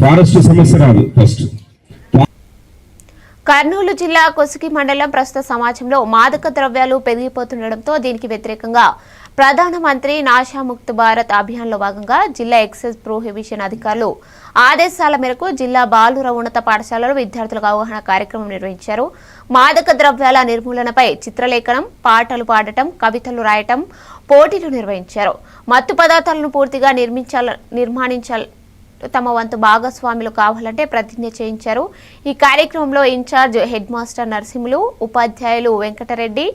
Forest సమస్య రాదు first. Kurnool జిల్లా కొసిగి మండలం ప్రస్తుత సమాజంలో మాదక ద్రవ్యాలు పెరిగిపోతుండటంతో దీనికి వ్యతిరేకంగా ప్రధానమంత్రి నాశాముక్త్ భారత్ అభియాన్లో భాగంగా జిల్లా ఎక్సైజ్ ప్రొహిబిషన్ అధికారులు ఆదేశాల మేరకు జిల్లా బాలుర ఉన్నత పాఠశాలలో విద్యార్థులకు అవగాహన కార్యక్రమం నిర్వహించారు. మాదక ద్రవ్యాల నిర్మూలనపై చిత్రలేఖనం పాటలు పాడటం కవితలు రాయటం పోటీలు నిర్వహించారు. మత్తు పదార్థాలను పూర్తిగా నిర్మించాల నిర్మాణించాల తమ వంతు భాగస్వాములు కావాలంటే ప్రతిజ్ఞ చేయించారు. ఈ కార్యక్రమంలో ఇన్ఛార్జ్ హెడ్ మాస్టర్ నరసింహులు ఉపాధ్యాయులు వెంకటరెడ్డి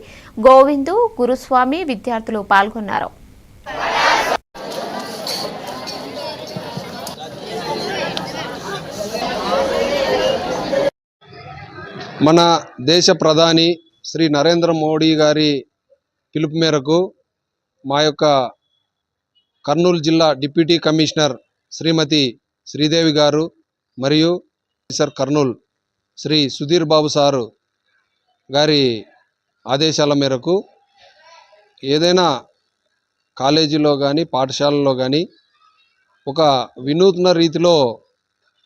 గోవిందు గురుస్వామి విద్యార్థులు పాల్గొన్నారు. మన దేశ ప్రధాని శ్రీ నరేంద్ర మోడీ గారి పిలుపు మేరకు మా యొక్క కర్నూలు జిల్లా డిప్యూటీ కమిషనర్ శ్రీమతి శ్రీదేవి గారు మరియు సార్ కర్నూల్ శ్రీ సుధీర్ బాబు సారు గారి ఆదేశాల మేరకు ఏదైనా కాలేజీలో కానీ పాఠశాలలో కానీ ఒక వినూత్న రీతిలో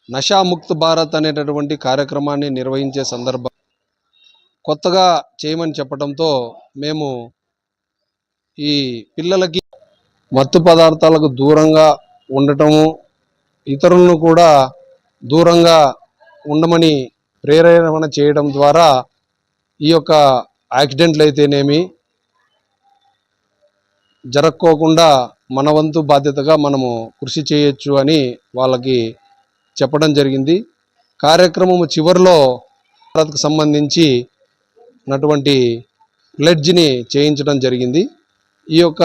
నషాముక్త్ భారత్ అనేటటువంటి కార్యక్రమాన్ని నిర్వహించే సందర్భం కొత్తగా చేయమని చెప్పడంతో మేము ఈ పిల్లలకి మత్తు పదార్థాలకు దూరంగా ఉండటము ఇతరులను కూడా దూరంగా ఉండమని ప్రేరేపణ చేయడం ద్వారా ఈ యొక్క యాక్సిడెంట్లు అయితేనేమి జరక్కోకుండా మన వంతు బాధ్యతగా మనము కృషి చేయొచ్చు అని వాళ్ళకి చెప్పడం జరిగింది. కార్యక్రమం చివరిలో భారత్కు సంబంధించి ఉన్నటువంటి ప్లెడ్జ్ని చేయించడం జరిగింది. ఈ యొక్క